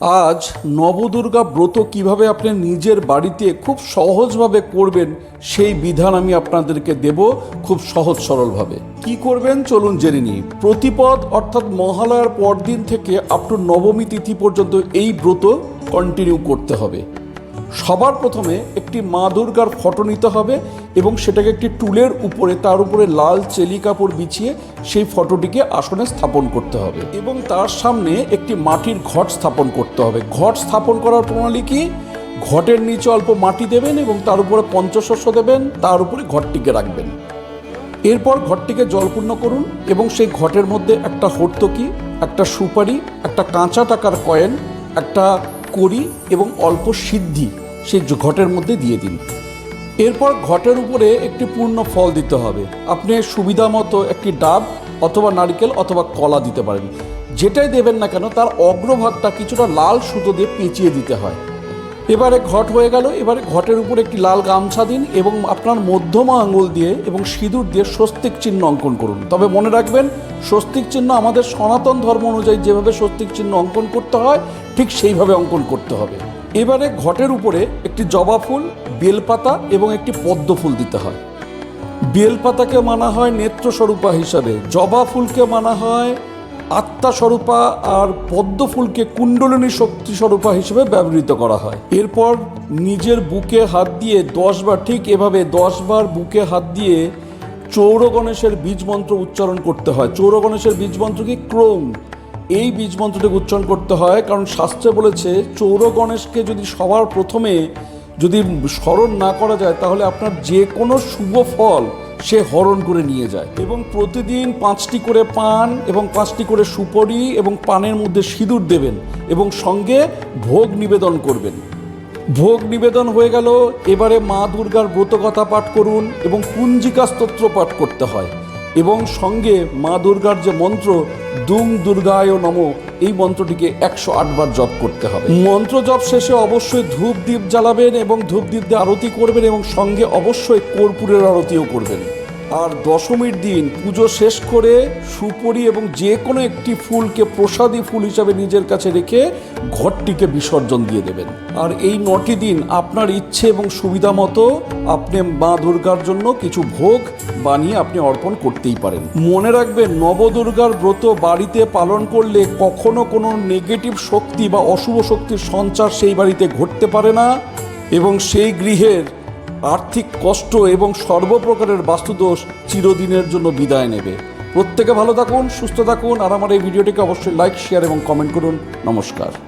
আজ নবদুর্গা ব্রত কীভাবে আপনি নিজের বাড়িতে খুব সহজভাবে করবেন, সেই বিধান আমি আপনাদেরকে দেব খুব সহজ সরলভাবে। কি করবেন চলুন জেনে নিই। প্রতিপদ অর্থাৎ মহালয়ার পরদিন থেকে আপনার নবমী তিথি পর্যন্ত এই ব্রত কন্টিনিউ করতে হবে। সবার প্রথমে একটি মা দুর্গার ফটো নিতে হবে এবং সেটাকে একটি টুলের উপরে, তার উপরে লাল চেলি কাপড় বিছিয়ে সেই ফটোটিকে আসনে স্থাপন করতে হবে এবং তার সামনে একটি মাটির ঘট স্থাপন করতে হবে। ঘট স্থাপন করার প্রণালী কি? ঘটের নিচে অল্প মাটি দেবেন এবং তার উপরে পঞ্চশস্য দেবেন, তার উপরে ঘরটিকে রাখবেন। এরপর ঘরটিকে জলপূর্ণ করুন এবং সেই ঘটের মধ্যে একটা হর্তকি, একটা সুপারি, একটা কাঁচা টাকার কয়েন, একটা কড়ি এবং অল্প সিদ্ধি সেই ঘটের মধ্যে দিয়ে দিন। এরপর ঘটের উপরে একটি পূর্ণ ফল দিতে হবে। আপনি সুবিধা মতো একটি ডাব অথবা নারকেল অথবা কলা দিতে পারেন। যেটাই দেবেন না কেন, তার অগ্রভাগটা কিছুটা লাল সুতো দিয়ে পেঁচিয়ে দিতে হয়। এবারে ঘট হয়ে গেল। এবারে ঘটের উপর একটি লাল গামছা দিন এবং আপনার মধ্যমা আঙুল দিয়ে এবং সিঁদুর দিয়ে স্বস্তিক চিহ্ন অঙ্কন করুন। তবে মনে রাখবেন, স্বস্তিক চিহ্ন আমাদের সনাতন ধর্ম অনুযায়ী যেভাবে স্বস্তিক চিহ্ন অঙ্কন করতে হয়, ঠিক সেইভাবে অঙ্কন করতে হবে। এবারে ঘটের উপরে একটি জবা ফুল বেলপাতা এবং একটি পদ্ম ফুল দিতে হয়। বেলপাতাকে মানা হয় নেত্রস্বরূপা হিসাবে, জবা ফুলকে মানা হয় আত্মাস্বরূপা আর পদ্ম ফুলকে কুণ্ডলিনী শক্তি স্বরূপা হিসেবে ব্যবহৃত করা হয়। এরপর নিজের বুকে হাত দিয়ে দশ বার, ঠিক এভাবে দশ বার বুকে হাত দিয়ে চৌর গণেশের বীজ মন্ত্র উচ্চারণ করতে হয়। চৌর গণেশের বীজ মন্ত্র কি? ক্রোম। এই বীজ মন্ত্রটি উচ্চারণ করতে হয়, কারণ শাস্ত্রে বলেছে চৌর গণেশকে যদি সবার প্রথমে যদি স্মরণ না করা যায়, তাহলে আপনার যে কোনো শুভ ফল সে হরণ করে নিয়ে যায়। এবং প্রতিদিন পাঁচটি করে পান এবং পাঁচটি করে সুপরি এবং পানের মধ্যে সিঁদুর দেবেন এবং সঙ্গে ভোগ নিবেদন করবেন। ভোগ নিবেদন হয়ে গেল, এবারে মা দুর্গার ব্রতকথা পাঠ করুন এবং কুঞ্জিকা স্তোত্র পাঠ করতে হয়। এবং সঙ্গে মা দুর্গার যে মন্ত্র দুং দুর্গায় নম, এই মন্ত্রটিকে একশো আটবার জপ করতে হবে। মন্ত্র জপ শেষে অবশ্যই ধূপ দ্বীপ জ্বালাবেন এবং ধূপ দ্বীপ দিয়ে আরতি করবেন এবং সঙ্গে অবশ্যই কর্পূরের আরতিও করবেন। আর দশমীর দিন পুজো শেষ করে সুপরি এবং যে কোনো একটি ফুলকে প্রসাদী ফুল হিসাবে নিজের কাছে রেখে ঘরটিকে বিসর্জন দিয়ে দেবেন। আর এই নটি দিন আপনার ইচ্ছে এবং সুবিধা মতো আপনি মা দুর্গার জন্য কিছু ভোগ বানিয়ে আপনি অর্পণ করতেই পারেন। মনে রাখবেন, নবদুর্গার ব্রত বাড়িতে পালন করলে কখনো কোনো নেগেটিভ শক্তি বা অশুভ শক্তির সঞ্চার সেই বাড়িতে ঘটতে পারে না এবং সেই গৃহের আর্থিক কষ্ট এবং সর্বপ্রকারের বাস্তুদোষ চিরদিনের জন্য বিদায় নেবে। প্রত্যেকে ভালো থাকুন, সুস্থ থাকুন, আর আমার এই ভিডিওটিকে অবশ্যই লাইক শেয়ার এবং কমেন্ট করুন। নমস্কার।